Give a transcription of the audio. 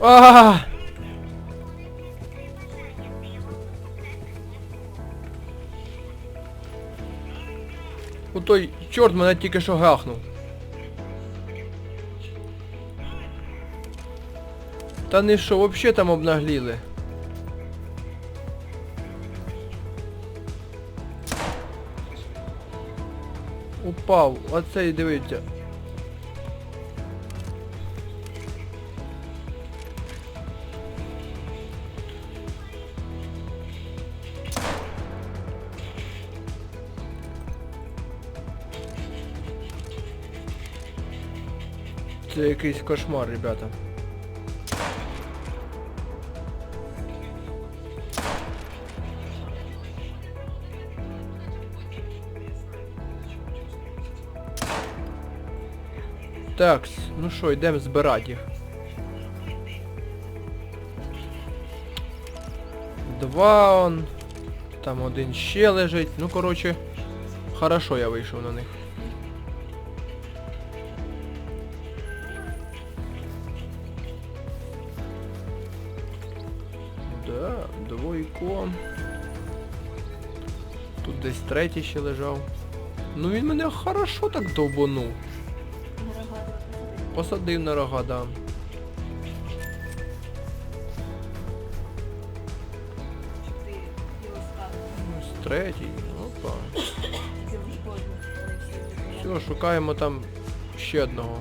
А! У той чорт мене тільки що гахнув. Та не що, вообще там обнагліли. Упав, оцей дивіться. Це якийсь кошмар, ребята. Так, ну що, йдемо збирати їх. Два он. Там один ще лежить. Ну, коротше, хорошо я вийшов на них. Да, двойко. Тут десь третій ще лежав. Ну він мене хорошо так довбанув. Посадив на рога, да. Ось третій. Опа. Все, шукаємо там ще одного.